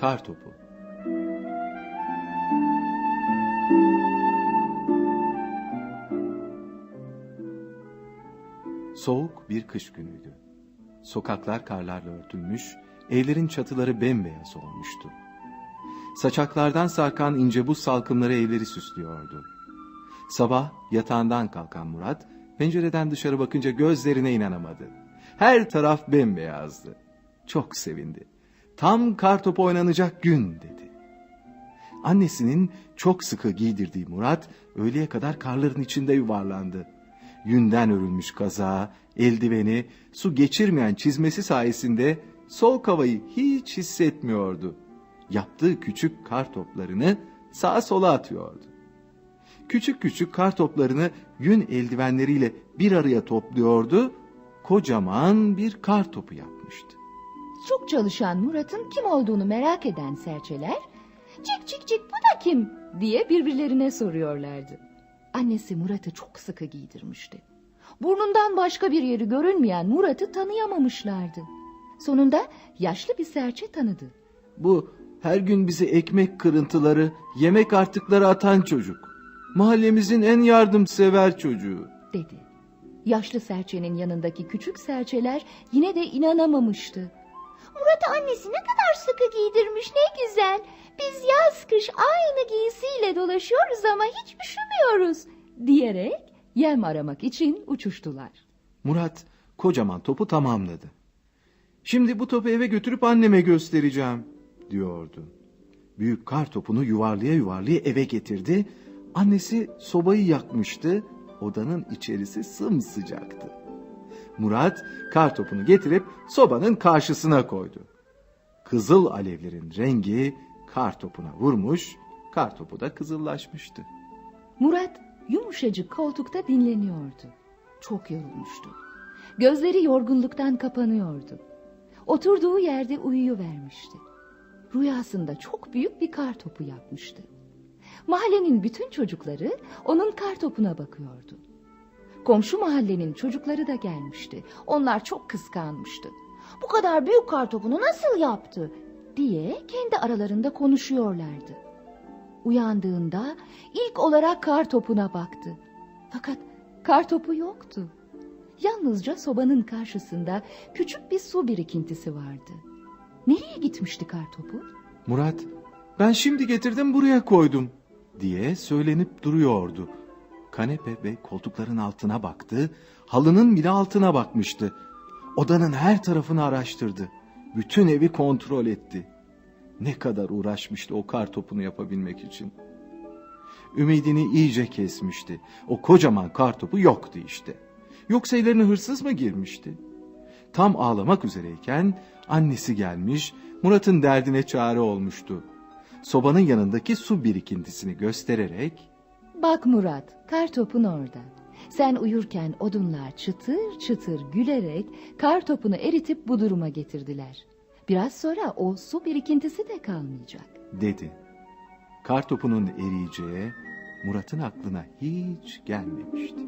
Kartopu Soğuk bir kış günüydü. Sokaklar karlarla örtülmüş, evlerin çatıları bembeyaz olmuştu. Saçaklardan sarkan ince buz salkımları evleri süslüyordu. Sabah yatağından kalkan Murat, pencereden dışarı bakınca gözlerine inanamadı. Her taraf bembeyazdı. Çok sevindi. Tam kartopu oynanacak gün dedi. Annesinin çok sıkı giydirdiği Murat, öğleye kadar karların içinde yuvarlandı. Yünden örülmüş kazağı, eldiveni, su geçirmeyen çizmesi sayesinde soğuk havayı hiç hissetmiyordu. Yaptığı küçük kar toplarını sağa sola atıyordu. Küçük küçük kar toplarını yün eldivenleriyle bir araya topluyordu, kocaman bir kar topu yapmıştı. Çok çalışan Murat'ın kim olduğunu merak eden serçeler, cik cik cik bu da kim diye birbirlerine soruyorlardı. Annesi Murat'ı çok sıkı giydirmişti. Burnundan başka bir yeri görünmeyen Murat'ı tanıyamamışlardı. Sonunda yaşlı bir serçe tanıdı. Bu her gün bize ekmek kırıntıları, yemek artıkları atan çocuk. Mahallemizin en yardımsever çocuğu. dedi. Yaşlı serçenin yanındaki küçük serçeler yine de inanamamıştı. Murat annesi ne kadar sıkı giydirmiş ne güzel. Biz yaz kış aynı giysiyle dolaşıyoruz ama hiç üşümüyoruz. Diyerek yem aramak için uçuştular. Murat kocaman topu tamamladı. Şimdi bu topu eve götürüp anneme göstereceğim diyordu. Büyük kar topunu yuvarlaya yuvarlaya eve getirdi. Annesi sobayı yakmıştı. Odanın içerisi sımsıcaktı. Murat kar topunu getirip sobanın karşısına koydu. Kızıl alevlerin rengi kar topuna vurmuş, kar topu da kızıllaşmıştı. Murat yumuşacık koltukta dinleniyordu. Çok yorulmuştu. Gözleri yorgunluktan kapanıyordu. Oturduğu yerde uyuyuvermişti. Rüyasında çok büyük bir kar topu yapmıştı. Mahallenin bütün çocukları onun kar topuna bakıyordu. Komşu mahallenin çocukları da gelmişti. Onlar çok kıskanmıştı. Bu kadar büyük kartopunu nasıl yaptı? diye kendi aralarında konuşuyorlardı. Uyandığında ilk olarak kar topuna baktı. Fakat kar topu yoktu. Yalnızca sobanın karşısında küçük bir su birikintisi vardı. Nereye gitmişti kar topu? Murat, ben şimdi getirdim buraya koydum diye söylenip duruyordu. Kanepe ve koltukların altına baktı, halının bile altına bakmıştı. Odanın her tarafını araştırdı. Bütün evi kontrol etti. Ne kadar uğraşmıştı o kar topunu yapabilmek için. Ümidini iyice kesmişti. O kocaman kar topu yoktu işte. Yoksa ellerine hırsız mı girmişti? Tam ağlamak üzereyken annesi gelmiş, Murat'ın derdine çare olmuştu. Sobanın yanındaki su birikintisini göstererek Bak Murat, kar topun orada. Sen uyurken odunlar çıtır çıtır gülerek kar topunu eritip bu duruma getirdiler. Biraz sonra o su birikintisi de kalmayacak. dedi. Kar topunun eriyeceği Murat'ın aklına hiç gelmemişti.